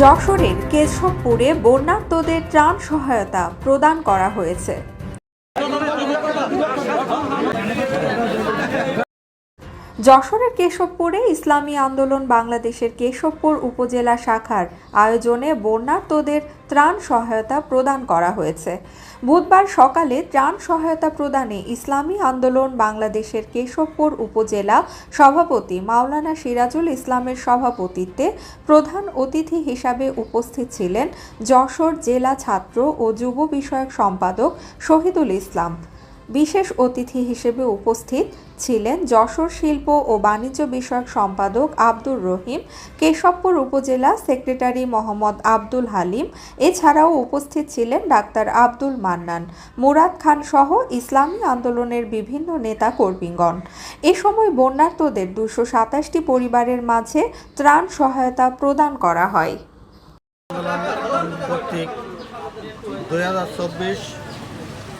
যশোরের কেশবপুরে বন্যার্তদের ত্রাণ সহায়তা প্রদান করা হয়েছে। যশোরের কেশবপুরে ইসলামী আন্দোলন বাংলাদেশের কেশবপুর উপজেলা শাখার আয়োজনে বন্যার্তদের ত্রাণ সহায়তা প্রদান করা হয়েছে। বুধবার সকালে ত্রাণ সহায়তা প্রদানে ইসলামী আন্দোলন বাংলাদেশের কেশবপুর উপজেলা সভাপতি মাওলানা সিরাজুল ইসলামের সভাপতিত্বে প্রধান অতিথি হিসাবে উপস্থিত ছিলেন যশোর জেলা ছাত্র ও যুব বিষয়ক সম্পাদক শহীদুল ইসলাম। বিশেষ অতিথি হিসেবে উপস্থিত ছিলেন যশোর শিল্প ও বাণিজ্য বিষয়ক সম্পাদক আব্দুর রহিম, কেশবপুর উপজেলা সেক্রেটারি মোহাম্মদ আব্দুল হালিম, এছাড়াও উপস্থিত ছিলেন ডাক্তার আব্দুল মান্নান, মুরাদ খান সহ ইসলামী আন্দোলনের বিভিন্ন নেতা কর্মীগণ এ সময় বন্যার্তদের দুশো সাতাশটি পরিবারের মাঝে ত্রাণ সহায়তা প্রদান করা হয়।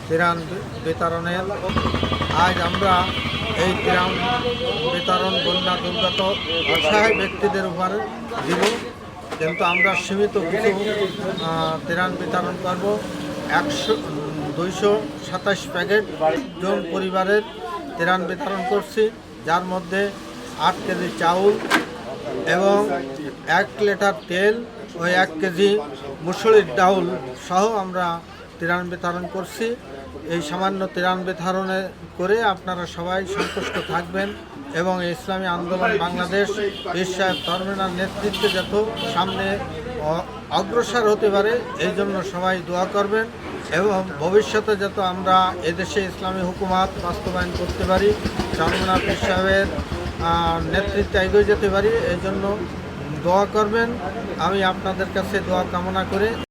ত্রাণ বিতরণের আজ আমরা এই ত্রাণ বিতরণ বন্যা দুর্গত অসহায় ব্যক্তিদের উপরে দিব। কিন্তু আমরা সীমিত কিছু ত্রাণ বিতরণ করব। একশো দুইশো সাতাশ প্যাকেট জন পরিবারের ত্রাণ বিতরণ করছি। যার মধ্যে আট কেজি চাউল এবং এক লিটার তেল ও এক কেজি মুসুরির ডাউল সহ আমরা ত্রাণ বিতরণ করছি। এই সামান্য ত্রাণ বিতরণে করে আপনারা সবাই সন্তুষ্ট থাকবেন এবং ইসলামী আন্দোলন বাংলাদেশ সাহেব ধর্মেনার নেতৃত্বে যত সামনে অগ্রসর হতে পারে, এই জন্য সবাই দোয়া করবেন এবং ভবিষ্যতে যত আমরা এদেশে ইসলামী হুকুমাত বাস্তবায়ন করতে পারি চরমনা পীর সাহেবের নেতৃত্বে এগিয়ে যেতে পারি, এই জন্য দোয়া করবেন। আমি আপনাদের কাছে দোয়া কামনা করে